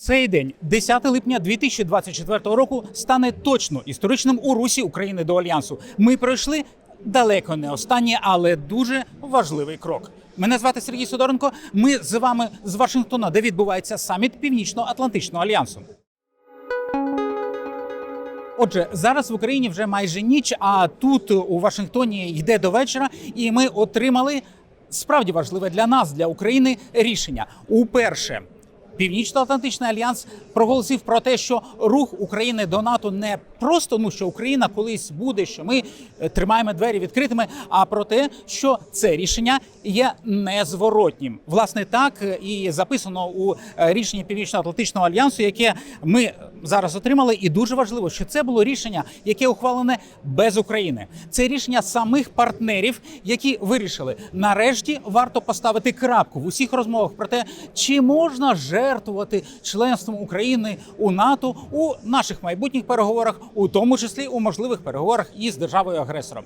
Цей день, 10 липня 2024 року, стане точно історичним у русі України до альянсу. Ми пройшли далеко не останній, але дуже важливий крок. Мене звати Сергій Сидоренко. Ми з вами з Вашингтона, де відбувається саміт Північно-Атлантичного альянсу. Отже, зараз в Україні вже майже ніч, а тут у Вашингтоні йде до вечора, і ми отримали справді важливе для нас, для України, рішення. Уперше Північно-Атлантичний альянс проголосив про те, що рух України до НАТО не просто ну що Україна колись буде, що ми е, тримаємо двері відкритими, а про те, що це рішення є незворотнім. Власне, так е, і записано у е, рішенні Північно-Атлантичного альянсу, яке ми зараз отримали, і дуже важливо, що це було рішення, яке ухвалене без України. Це рішення самих партнерів, які вирішили нарешті варто поставити крапку в усіх розмовах про те, чи можна жертвувати членством України у НАТО у наших майбутніх переговорах, у тому числі у можливих переговорах із державою агресором.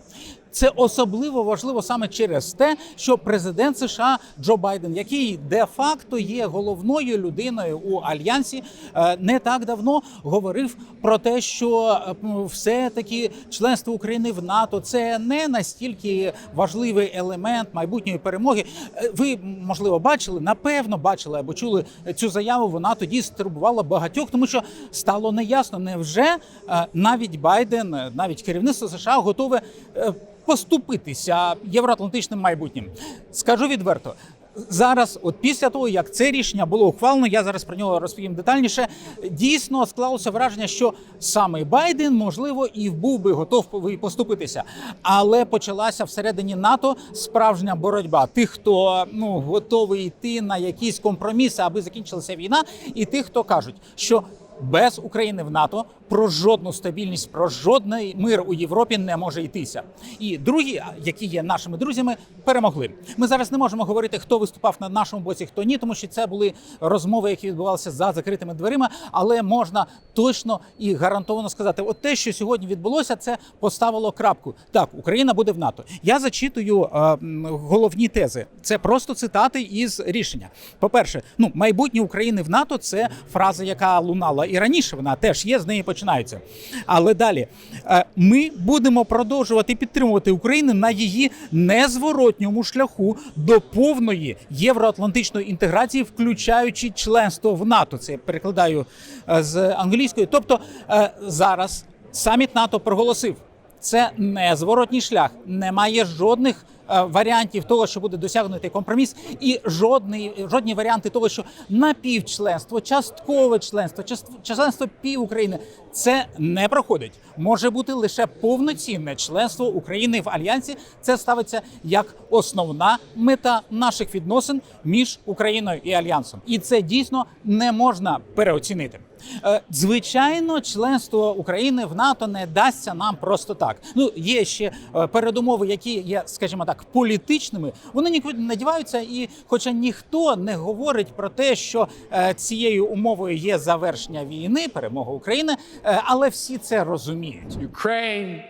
Це особливо важливо саме через те, що президент США Джо Байден, який де-факто є головною людиною у альянсі, е, не так давно говорив про те, що все таки членство України в НАТО це не настільки важливий елемент майбутньої перемоги. Е, Ви можливо бачили, напевно, бачили або чули цю заяву. Вона тоді стурбувала багатьох, тому що стало неясно, невже е, навіть Байден, е, навіть керівництво США готове е, поступитися євроатлантичним майбутнім. Скажу відверто. Зараз, от після того, як це рішення було ухвалено, я зараз про нього розповім детальніше. Дійсно склалося враження, що саме Байден, можливо, і був би готовий поступитися, але почалася всередині НАТО справжня боротьба. Тих, хто ну готовий йти на якісь компроміси, аби закінчилася війна, і тих, хто кажуть, що без України в НАТО про жодну стабільність, про жодний мир у Європі не може йтися. І другі, які є нашими друзями, перемогли. Ми зараз не можемо говорити, хто виступав на нашому боці, хто ні, тому що це були розмови, які відбувалися за закритими дверима. Але можна точно і гарантовано сказати, от те, що сьогодні відбулося, це поставило крапку. Так, Україна буде в НАТО. Я зачитую е, головні тези. Це просто цитати із рішення. По перше, ну майбутнє України в НАТО це фраза, яка лунала і раніше. Вона теж є, з неї починається. Але далі е, ми будемо продовжувати підтримувати Україну на її незворотньому шляху до повної євроатлантичної інтеграції, включаючи членство в НАТО. Це я перекладаю е, з англійської. Тобто е, зараз саміт НАТО проголосив. Це незворотній шлях. Немає жодних варіантів того, що буде досягнутий компроміс, і жодний, жодні варіанти того, що напівчленство, часткове членство, членство пів України це не проходить. Може бути лише повноцінне членство України в альянсі. Це ставиться як основна мета наших відносин між Україною і альянсом, і це дійсно не можна переоцінити. Е, Звичайно, членство України в НАТО не дасться нам просто так. Ну є ще е, передумови, які є, скажімо так, політичними. Вони нікуди не діваються, і хоча ніхто не говорить про те, що е, цією умовою є завершення війни, перемога України, але всі це розуміють. Ukraine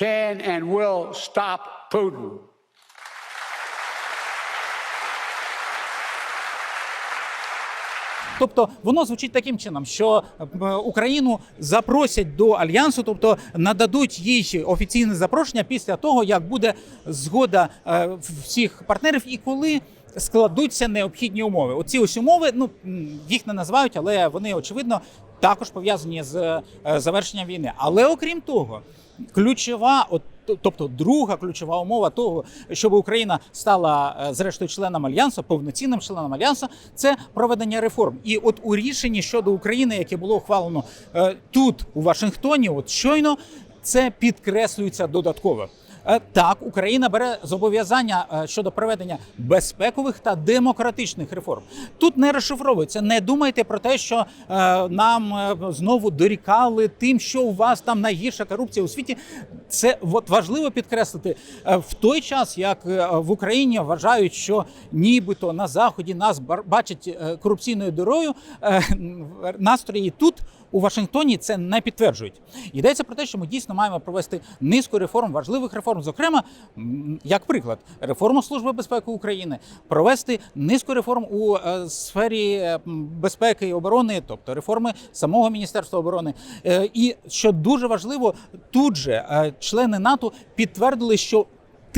can and will stop Putin. Тобто воно звучить таким чином, що е, Україну запросять до альянсу, тобто нададуть їй офіційне запрошення після того, як буде згода е, всіх партнерів, і коли складуться необхідні умови. Оці ось умови, ну їх не називають, але вони очевидно також пов'язані з е, завершенням війни. Але окрім того, ключова, от тобто друга ключова умова того, щоб Україна стала е, зрештою членом альянсу, повноцінним членом альянсу, це проведення реформ. І от у рішенні щодо України, яке було ухвалено е, тут, у Вашингтоні, от щойно це підкреслюється додатково. Е, Так, Україна бере зобов'язання е, щодо проведення безпекових та демократичних реформ. Тут не розшифровується. Не думайте про те, що е, нам знову дорікали тим, що у вас там найгірша корупція у світі. Це от важливо підкреслити в той час, як в Україні вважають, що нібито на заході нас бачать корупційною дорою. Настрої тут у Вашингтоні це не підтверджують. Йдеться про те, що ми дійсно маємо провести низку реформ, важливих реформ, зокрема, як приклад, реформу Служби безпеки України, провести низку реформ у е, сфері е, безпеки і оборони, тобто реформи самого Міністерства оборони. Е, І що дуже важливо, тут же члени НАТО підтвердили, що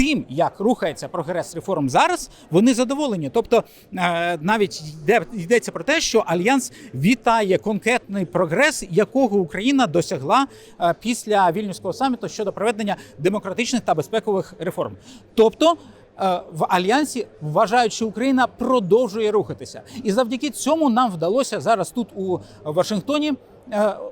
тим, як рухається прогрес реформ зараз, вони задоволені. Тобто е, навіть йде, йдеться про те, що альянс вітає конкретний прогрес, якого Україна досягла е, після вільнюського саміту щодо проведення демократичних та безпекових реформ. Тобто. е, В альянсі вважають, що Україна продовжує рухатися, і завдяки цьому нам вдалося зараз тут у Вашингтоні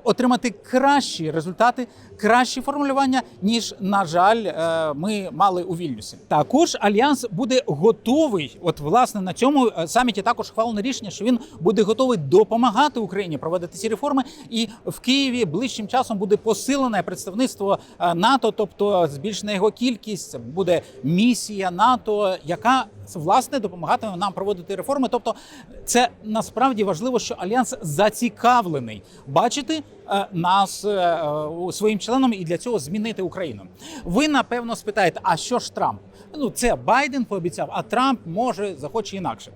отримати кращі результати, кращі формулювання, ніж на жаль, е, ми мали у Вільнюсі. Також альянс буде готовий. От власне на цьому е, саміті також хвалене рішення, що він буде готовий допомагати Україні проводити ці реформи. І в Києві ближчим часом буде посилене представництво е, НАТО, тобто збільшена його кількість. Буде місія НАТО, яка власне допомагатиме нам проводити реформи. Тобто, це насправді важливо, що альянс зацікавлений бачити е, нас е, е, своїм членом і для цього змінити Україну. Ви напевно спитаєте, а що ж Трамп? Ну це Байден пообіцяв, а Трамп може захоче інакше.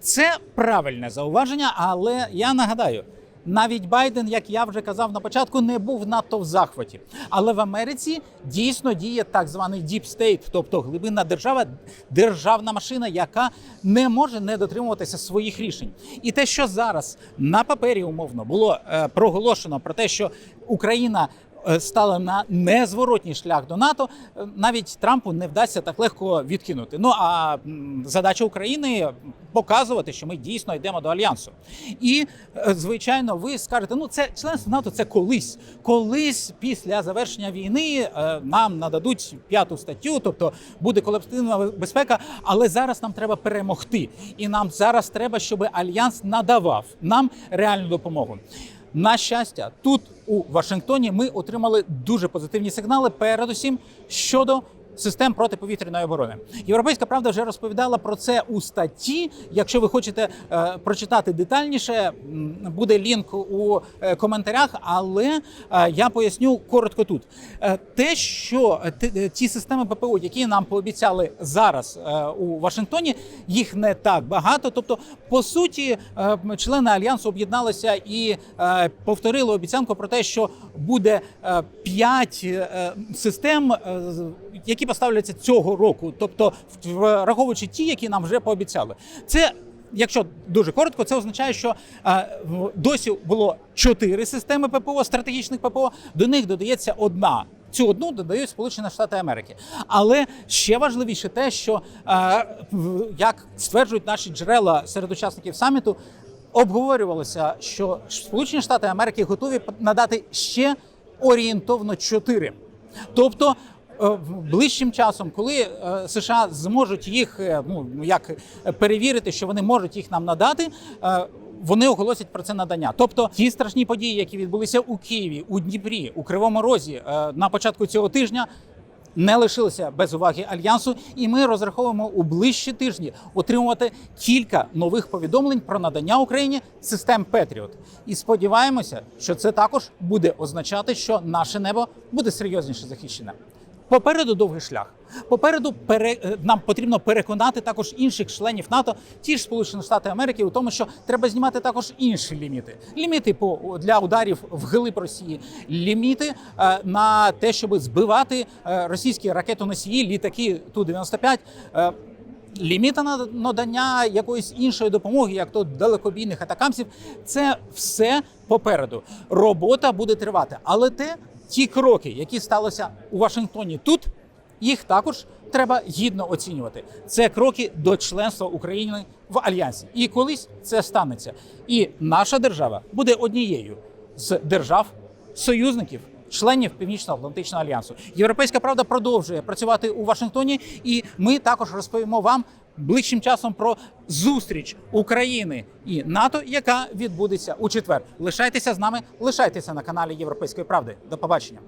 Це правильне зауваження, але я нагадаю. Навіть Байден, як я вже казав на початку, не був надто в захваті. Але в Америці дійсно діє так званий deep state, тобто глибинна держава, державна машина, яка не може не дотримуватися своїх рішень. І те, що зараз на папері умовно було е, проголошено про те, що Україна. Е, Стала на незворотній шлях до НАТО, е, навіть Трампу не вдасться так легко відкинути. Ну а задача України показувати, що ми дійсно йдемо до альянсу. І е, звичайно, ви скажете, ну це членство НАТО це колись. Колись після завершення війни нам нададуть п'яту статтю, тобто буде колективна безпека. Але зараз нам треба перемогти, і нам зараз треба, щоб альянс надавав нам реальну допомогу. На щастя, тут у Вашингтоні ми отримали дуже позитивні сигнали, передусім щодо систем протиповітряної оборони. Європейська правда вже розповідала про це у статті. Якщо ви хочете е, прочитати детальніше, буде лінк у е, коментарях, але е, я поясню коротко тут. Е, те, що е, т- е, ті системи ППО, які нам пообіцяли зараз е, у Вашингтоні, їх не так багато. Тобто, по суті, е, члени альянсу об'єдналися і е, повторили обіцянку про те, що буде е, п'ять е, систем, е, які поставляться цього року, тобто враховуючи ті, які нам вже пообіцяли. Це Якщо дуже коротко, це означає, що е, досі було чотири системи ППО, стратегічних ППО. До них додається одна. Цю одну додають Сполучені Штати Америки. Але ще важливіше те, що е, як стверджують наші джерела серед учасників саміту, обговорювалося, що Сполучені Штати Америки готові надати ще орієнтовно чотири. Тобто ближчим часом, коли е, США зможуть їх е, ну як е, перевірити, що вони можуть їх нам надати. е, Вони оголосять про це надання. Тобто ті страшні події, які відбулися у Києві, у Дніпрі, у Кривому Розі е, на початку цього тижня, не лишилися без уваги альянсу, і ми розраховуємо у ближчі тижні отримувати кілька нових повідомлень про надання Україні систем Петріот. І сподіваємося, що це також буде означати, що наше небо буде серйозніше захищене. Попереду довгий шлях. Попереду пере... е, нам потрібно переконати також інших членів НАТО, ті ж Сполучені Штати Америки, у тому, що треба знімати також інші ліміти. Ліміти по для ударів в глиб Росії, ліміти е, на те, щоб збивати е, російські ракетоносії, літаки ту 95 е, Ліміта на надання якоїсь іншої допомоги, як то далекобійних атакамсів, це все попереду. Робота буде тривати, але те, ті кроки, які сталися у Вашингтоні тут, їх також треба гідно оцінювати. Це кроки до членства України в альянсі. І колись це станеться. І наша держава буде однією з держав союзників. Членів Північно-Атлантичного альянсу Європейська правда продовжує працювати у Вашингтоні, і ми також розповімо вам ближчим часом про зустріч України і НАТО, яка відбудеться у четвер. Лишайтеся з нами, лишайтеся на каналі Європейської правди. До побачення.